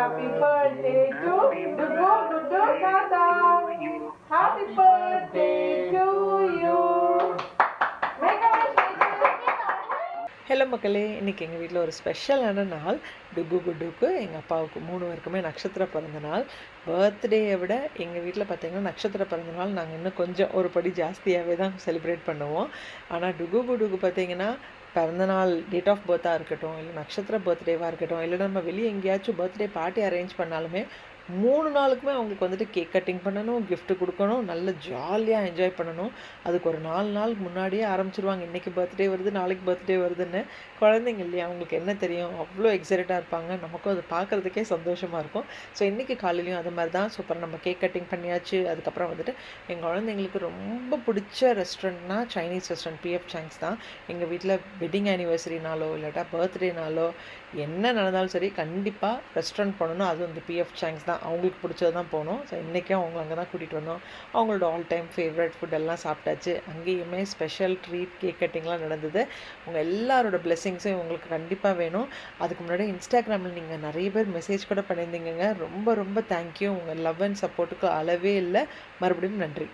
Happy birthday to Dudu Dudu Dada. Happy birthday hello மக்களே. இன்றைக்கி எங்கள் வீட்டில் ஒரு ஸ்பெஷலான நாள். டுக்கு குடுக்கு எங்கள் அப்பாவுக்கு மூணு பேருக்குமே நட்சத்திர பிறந்த நாள். பர்த்டேயை விட எங்கள் வீட்டில் பார்த்தீங்கன்னா நட்சத்திர பிறந்த நாள் நாங்கள் இன்னும் கொஞ்சம் ஒரு படி ஜாஸ்தியாகவே தான் செலிப்ரேட் பண்ணுவோம். ஆனால் டுகு குடுக்கு பார்த்தீங்கன்னா பிறந்தநாள் டேட் ஆஃப் பர்த்தாக இருக்கட்டும் இல்லை நட்சத்திர பர்த்டேவாக இருக்கட்டும் இல்லை நம்ம வெளியே எங்கேயாச்சும் பர்த்டே பார்ட்டி அரேஞ்ச் பண்ணாலுமே மூணு நாளுக்குமே அவங்களுக்கு வந்துட்டு கேக் கட்டிங் பண்ணணும் கிஃப்ட் கொடுக்கணும் நல்ல ஜாலியாக என்ஜாய் பண்ணணும். அதுக்கு ஒரு நாலு நாள் முன்னாடியே ஆரம்பிச்சிருவாங்க. இன்றைக்கி பர்த்டே வருது நாளைக்கு பர்த்டே வருதுன்னு குழந்தைங்க இல்லையா? அவங்களுக்கு என்ன தெரியும்? அவ்வளோ எக்ஸைட்டடாக இருப்பாங்க. நமக்கும் அது பார்க்குறதுக்கே சந்தோஷமாக இருக்கும். ஸோ இன்றைக்கி காலையிலையும் அது மாதிரி தான். சூப்பர் நம்ம கேக் கட்டிங் பண்ணியாச்சு. அதுக்கப்புறம் வந்துட்டு எங்கள் குழந்தைங்களுக்கு ரொம்ப பிடிச்ச ரெஸ்டாரண்ட்னா சைனீஸ் ரெஸ்டாரண்ட் பிஎஃப் சாங்ஸ் தான். எங்கள் வீட்டில் வெட்டிங் ஆனிவர்சரினாலோ இல்லாட்டா பர்த்டேனாலோ என்ன நடந்தாலும் சரி கண்டிப்பாக ரெஸ்டாரண்ட் போகணுன்னா அது வந்து பிஎஃப் சாங்ஸ் தான். அவங்களுக்கு பிடிச்சது தான் போனோம் ஸோ இன்றைக்கும் அவங்க அங்கே தான் கூட்டிகிட்டு வந்தோம். அவங்களோட ஆல் டைம் ஃபேவரட் ஃபுட் எல்லாம் சாப்பிட்டாச்சு. அங்கேயுமே ஸ்பெஷல் ட்ரீட் கேக் கட்டிங்லாம் நடந்தது. உங்கள் எல்லாரோட பிளெஸிங்ஸும் உங்களுக்கு கண்டிப்பாக வேணும். அதுக்கு முன்னாடி இன்ஸ்டாகிராமில் நீங்கள் நிறைய பேர் மெசேஜ் கூட பண்ணியிருந்தீங்கங்க. ரொம்ப ரொம்ப தேங்க்யூ உங்கள் லவ் அண்ட் சப்போர்ட்டுக்கு அளவே இல்லை. மறுபடியும் நன்றி.